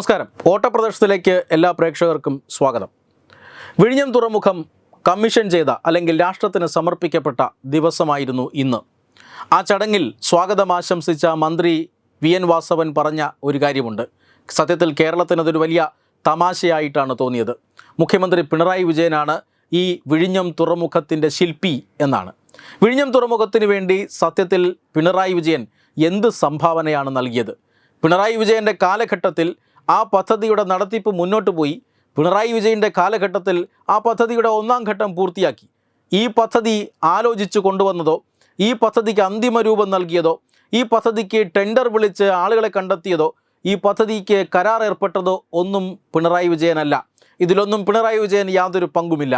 നമസ്കാരം. ഓട്ടപ്രദർശനത്തിലേക്ക് എല്ലാ പ്രേക്ഷകർക്കും സ്വാഗതം. വിഴിഞ്ഞം തുറമുഖം കമ്മീഷൻ ചെയ്ത അല്ലെങ്കിൽ രാഷ്ട്രത്തിന് സമർപ്പിക്കപ്പെട്ട ദിവസമായിരുന്നു ഇന്ന്. ആ ചടങ്ങിൽ സ്വാഗതം ആശംസിച്ച മന്ത്രി വി എൻ വാസവൻ പറഞ്ഞ ഒരു കാര്യമുണ്ട്. സത്യത്തിൽ കേരളത്തിന് അതൊരു വലിയ തമാശയായിട്ടാണ് തോന്നിയത്. മുഖ്യമന്ത്രി പിണറായി വിജയനാണ് ഈ വിഴിഞ്ഞം തുറമുഖത്തിന്റെ ശില്പി എന്നാണ്. വിഴിഞ്ഞം തുറമുഖത്തിന് വേണ്ടി സത്യത്തിൽ പിണറായി വിജയൻ എന്ത് സംഭാവനയാണ് നൽകിയത്? പിണറായി വിജയന്റെ കാലഘട്ടത്തിൽ ആ പദ്ധതിയുടെ നടത്തിപ്പ് മുന്നോട്ട് പോയി. പിണറായി വിജയന്റെ കാലഘട്ടത്തിൽ ആ പദ്ധതിയുടെ ഒന്നാം ഘട്ടം പൂർത്തിയാക്കി. ഈ പദ്ധതി ആലോചിച്ച് കൊണ്ടുവന്നതോ ഈ പദ്ധതിക്ക് അന്തിമ രൂപം നൽകിയതോ ഈ പദ്ധതിക്ക് ടെൻഡർ വിളിച്ച് ആളുകളെ കണ്ടെത്തിയതോ ഈ പദ്ധതിക്ക് കരാർ ഏർപ്പെട്ടതോ ഒന്നും പിണറായി വിജയനല്ല. ഇതിലൊന്നും പിണറായി വിജയൻ യാതൊരു പങ്കുമില്ല.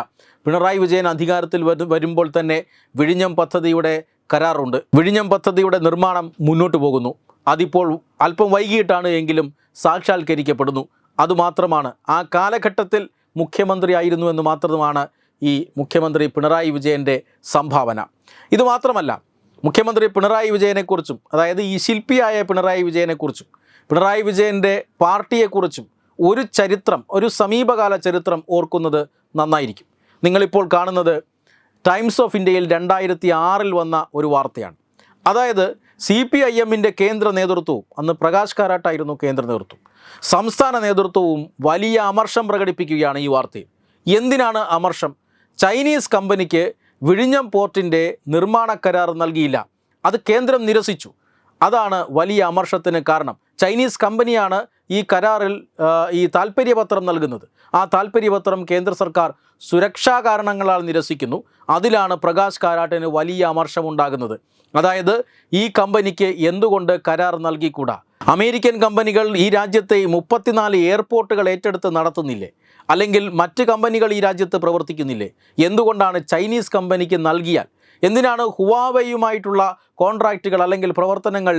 പിണറായി വിജയൻ അധികാരത്തിൽ വരുമ്പോൾ തന്നെ വിഴിഞ്ഞം പദ്ധതിയുടെ കരാറുണ്ട്. വിഴിഞ്ഞം പദ്ധതിയുടെ നിർമ്മാണം മുന്നോട്ട് പോകുന്നു. അതിപ്പോൾ അല്പം വൈകിയിട്ടാണ് എങ്കിലും സാക്ഷാത്കരിക്കപ്പെടുന്നു. അതുമാത്രമാണ് ആ കാലഘട്ടത്തിൽ മുഖ്യമന്ത്രിയായിരുന്നു എന്ന് മാത്രമാണ് ഈ മുഖ്യമന്ത്രി പിണറായി വിജയന്റെ സംഭാവന. ഇതുമാത്രമല്ല മുഖ്യമന്ത്രി പിണറായി വിജയനെക്കുറിച്ചും അതായത് ഈ ശില്പിയായ പിണറായി വിജയനെക്കുറിച്ചും പിണറായി വിജയന്റെ പാർട്ടിയെക്കുറിച്ചും ഒരു ചരിത്രം ഒരു സമീപകാല ചരിത്രം ഓർക്കുന്നത് നന്നായിരിക്കും. നിങ്ങളിപ്പോൾ കാണുന്നത് ടൈംസ് ഓഫ് ഇന്ത്യയിൽ രണ്ടായിരത്തി ആറിൽ വന്ന ഒരു വാർത്തയാണ്. അതായത് സി പി ഐ എമ്മിന്റെ കേന്ദ്ര നേതൃത്വവും അന്ന് പ്രകാശ് കാരാട്ടായിരുന്നു കേന്ദ്ര നേതൃത്വം. സംസ്ഥാന നേതൃത്വവും വലിയ അമർഷം പ്രകടിപ്പിക്കുകയാണ് ഈ വാർത്തയിൽ. എന്തിനാണ് അമർഷം? ചൈനീസ് കമ്പനിക്ക് വിഴിഞ്ഞം പോർട്ടിന്റെ നിർമ്മാണ കരാർ നൽകിയില്ല. അത് കേന്ദ്രം നിരസിച്ചു. അതാണ് വലിയ അമർഷത്തിന് കാരണം. ചൈനീസ് കമ്പനിയാണ് ഈ കരാറിൽ ഈ താൽപ്പര്യപത്രം നൽകുന്നത്. ആ താൽപ്പര്യപത്രം കേന്ദ്ര സർക്കാർ സുരക്ഷാ കാരണങ്ങളാൽ നിരസിക്കുന്നു. അതിലാണ് പ്രകാശ് കാരാട്ടിന് വലിയ അമർഷമുണ്ടാകുന്നത്. അതായത് ഈ കമ്പനിക്ക് എന്തുകൊണ്ട് കരാർ നൽകിക്കൂടാ? അമേരിക്കൻ കമ്പനികൾ ഈ രാജ്യത്തെ മുപ്പത്തിനാല് എയർപോർട്ടുകൾ ഏറ്റെടുത്ത് നടത്തുന്നില്ലേ? അല്ലെങ്കിൽ മറ്റ് കമ്പനികൾ ഈ രാജ്യത്ത് പ്രവർത്തിക്കുന്നില്ലേ? എന്തുകൊണ്ടാണ് ചൈനീസ് കമ്പനിക്ക് നൽകിയാൽ? എന്തിനാണ് ഹുവാവെയുമായിട്ടുള്ള കോൺട്രാക്റ്റുകൾ അല്ലെങ്കിൽ പ്രവർത്തനങ്ങൾ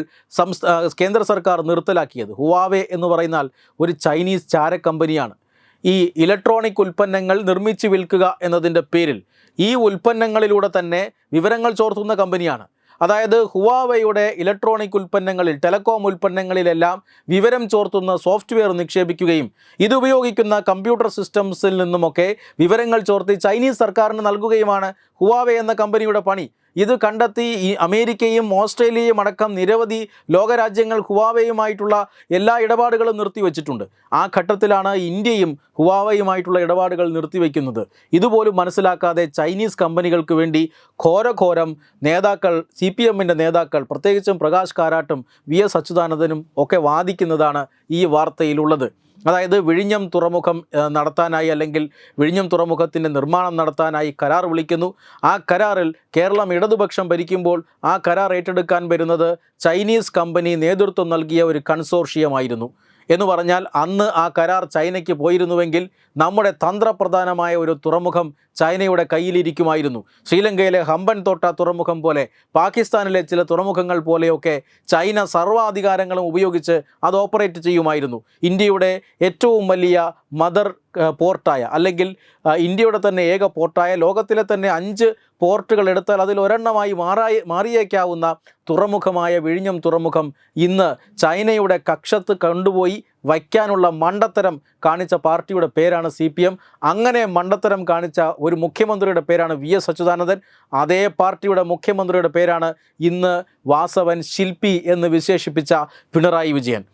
കേന്ദ്ര സർക്കാർ നിർത്തലാക്കിയത്? ഹുവാവെ എന്ന് പറയുന്നാൽ ഒരു ചൈനീസ് ചാര കമ്പനിയാണ്. ഈ ഇലക്ട്രോണിക് ഉൽപ്പന്നങ്ങൾ നിർമ്മിച്ച് വിൽക്കുക എന്നതിന്റെ പേരിൽ ഈ ഉൽപ്പന്നങ്ങളിലൂടെ തന്നെ വിവരങ്ങൾ ചോർത്തുന്ന കമ്പനിയാണ്. അതായത് ഹുവാവയുടെ ഇലക്ട്രോണിക് ഉൽപ്പന്നങ്ങളിൽ ടെലകോം ഉൽപ്പന്നങ്ങളിലെല്ലാം വിവരം ചോർത്തുന്ന സോഫ്റ്റ്വെയർ നിക്ഷേപിക്കുകയും ഇതുപയോഗിക്കുന്ന കമ്പ്യൂട്ടർ സിസ്റ്റംസിൽ നിന്നുമൊക്കെ വിവരങ്ങൾ ചോർത്തി ചൈനീസ് സർക്കാരിന് നൽകുകയുമാണ് ഹുവാവെ എന്ന കമ്പനിയുടെ പണി. ഇത് കണ്ടെത്തി അമേരിക്കയും ഓസ്ട്രേലിയയും അടക്കം നിരവധി ലോകരാജ്യങ്ങൾ ഹുവാവയുമായിട്ടുള്ള എല്ലാ ഇടപാടുകളും നിർത്തിവെച്ചിട്ടുണ്ട്. ആ ഘട്ടത്തിലാണ് ഇന്ത്യയും ഹുവാവയുമായിട്ടുള്ള ഇടപാടുകൾ നിർത്തിവെക്കുന്നത്. ഇതുപോലും മനസ്സിലാക്കാതെ ചൈനീസ് കമ്പനികൾക്ക് വേണ്ടി ഘോരഘോരം നേതാക്കൾ സി പി എമ്മിന്റെ നേതാക്കൾ പ്രത്യേകിച്ചും പ്രകാശ് കാരാട്ടും വി എസ് അച്യുതാനന്ദനും ഒക്കെ വാദിക്കുന്നതാണ് ഈ വാർത്തയിലുള്ളത്. അതായത് വിഴിഞ്ഞം തുറമുഖം നടത്താനായി അല്ലെങ്കിൽ വിഴിഞ്ഞം തുറമുഖത്തിന്റെ നിർമ്മാണം നടത്താനായി കരാർ വിളിക്കുന്നു. ആ കരാറിൽ കേരളം ഇടതുപക്ഷം ഭരിക്കുമ്പോൾ ആ കരാർ ഏറ്റെടുക്കാൻ വരുന്നത് ചൈനീസ് കമ്പനി നേതൃത്വം നൽകിയ ഒരു കൺസോർഷ്യമായിരുന്നു എന്ന് പറഞ്ഞാൽ അന്ന് ആ കരാർ ചൈനയ്ക്ക് പോയിരുന്നുവെങ്കിൽ നമ്മുടെ തന്ത്രപ്രധാനമായ ഒരു തുറമുഖം ചൈനയുടെ കയ്യിലിരിക്കുമായിരുന്നു. ശ്രീലങ്കയിലെ ഹമ്പൻ തോട്ട തുറമുഖം പോലെ പാകിസ്ഥാനിലെ ചില തുറമുഖങ്ങൾ പോലെയൊക്കെ ചൈന സർവാധികാരങ്ങളും ഉപയോഗിച്ച് അത് ഓപ്പറേറ്റ് ചെയ്യുമായിരുന്നു. ഇന്ത്യയുടെ ഏറ്റവും വലിയ മദർ പോർട്ടായ അല്ലെങ്കിൽ ഇന്ത്യയുടെ തന്നെ ഏക പോർട്ടായ ലോകത്തിലെ തന്നെ അഞ്ച് പോർട്ടുകൾ എടുത്താൽ അതിൽ ഒരെണ്ണമായി മാറായി മാറിയേക്കാവുന്ന തുറമുഖമായ വിഴിഞ്ഞം തുറമുഖം ഇന്ന് ചൈനയുടെ കക്ഷത്ത് കണ്ടുപോയി വയ്ക്കാനുള്ള മണ്ടത്തരം കാണിച്ച പാർട്ടിയുടെ പേരാണ് സി പി എം. അങ്ങനെ മണ്ടത്തരം കാണിച്ച ഒരു മുഖ്യമന്ത്രിയുടെ പേരാണ് വി എസ് അച്യുതാനന്ദൻ. അതേ പാർട്ടിയുടെ മുഖ്യമന്ത്രിയുടെ പേരാണ് ഇന്ന് വാസവൻ ശില്പി എന്ന് വിശേഷിപ്പിച്ച Pinarayi Vijayan.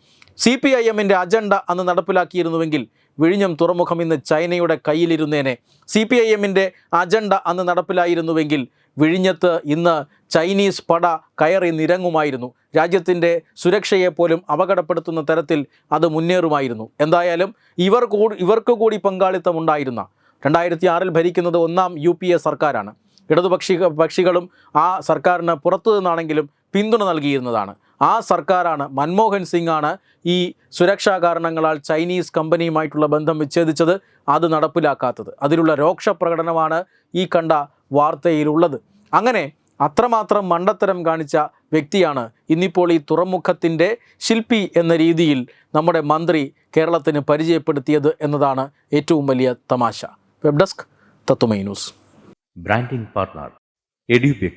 C P I എമ്മിന്റെ അജണ്ട അന്ന് നടപ്പിലാക്കിയിരുന്നുവെങ്കിൽ വിഴിഞ്ഞം തുറമുഖം ഇന്ന് ചൈനയുടെ കയ്യിലിരുന്നേനെ. സി പി ഐ എമ്മിന്റെ അജണ്ട അന്ന് നടപ്പിലായിരുന്നുവെങ്കിൽ വിഴിഞ്ഞത്ത് ഇന്ന് ചൈനീസ് പട കയറി നിരങ്ങുമായിരുന്നു. രാജ്യത്തിന്റെ സുരക്ഷയെപ്പോലും അപകടപ്പെടുത്തുന്ന തരത്തിൽ അത് മുന്നേറുമായിരുന്നു. എന്തായാലും ഇവർ കൂടി ഇവർക്ക് കൂടി പങ്കാളിത്തം ഉണ്ടായിരുന്ന രണ്ടായിരത്തി ആറിൽ ഭരിക്കുന്നത് ഒന്നാം യു സർക്കാരാണ്. ഇടതുപക്ഷി പക്ഷികളും ആ സർക്കാരിന് പുറത്തു നിന്നാണെങ്കിലും പിന്തുണ നൽകിയിരുന്നതാണ്. ആ സർക്കാരാണ് മൻമോഹൻ സിംഗ് ആണ് ഈ സുരക്ഷാ കാരണങ്ങളാൽ ചൈനീസ് കമ്പനിയുമായിട്ടുള്ള ബന്ധം വിച്ഛേദിച്ചത് അത് നടപ്പിലാക്കാത്തത്. അതിലുള്ള രോക്ഷ പ്രകടനമാണ് ഈ കണ്ട വാർത്തയിലുള്ളത്. അങ്ങനെ അത്രമാത്രം മണ്ടത്തരം കാണിച്ച വ്യക്തിയാണ് ഇന്നിപ്പോൾ ഈ തുറമുഖത്തിന്റെ ശില്പി എന്ന രീതിയിൽ നമ്മുടെ മന്ത്രി കേരളത്തിന് പരിചയപ്പെടുത്തിയത് എന്നതാണ് ഏറ്റവും വലിയ തമാശ. Web desk Thathumai news. Branding partner EduBix